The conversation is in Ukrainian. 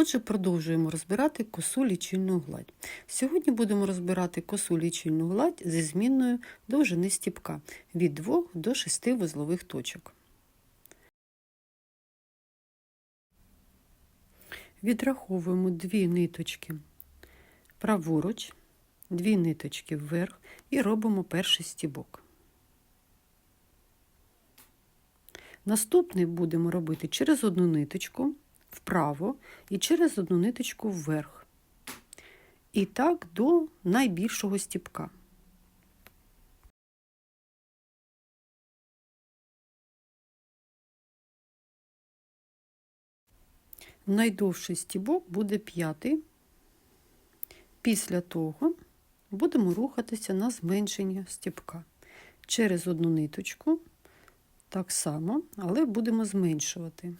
Отже, продовжуємо розбирати косу лічильну гладь. Сьогодні будемо розбирати косу лічильну гладь зі змінною довжини стіпка від 2 до 6 вузлових точок. Відраховуємо дві ниточки праворуч, дві ниточки вверх і робимо перший стібок. Наступний будемо робити через одну ниточку вправо і через одну ниточку вверх. І так до найбільшого стіпка. Найдовший стібок буде п'ятий. Після того будемо рухатися на зменшення стібка через одну ниточку, так само, але будемо зменшувати.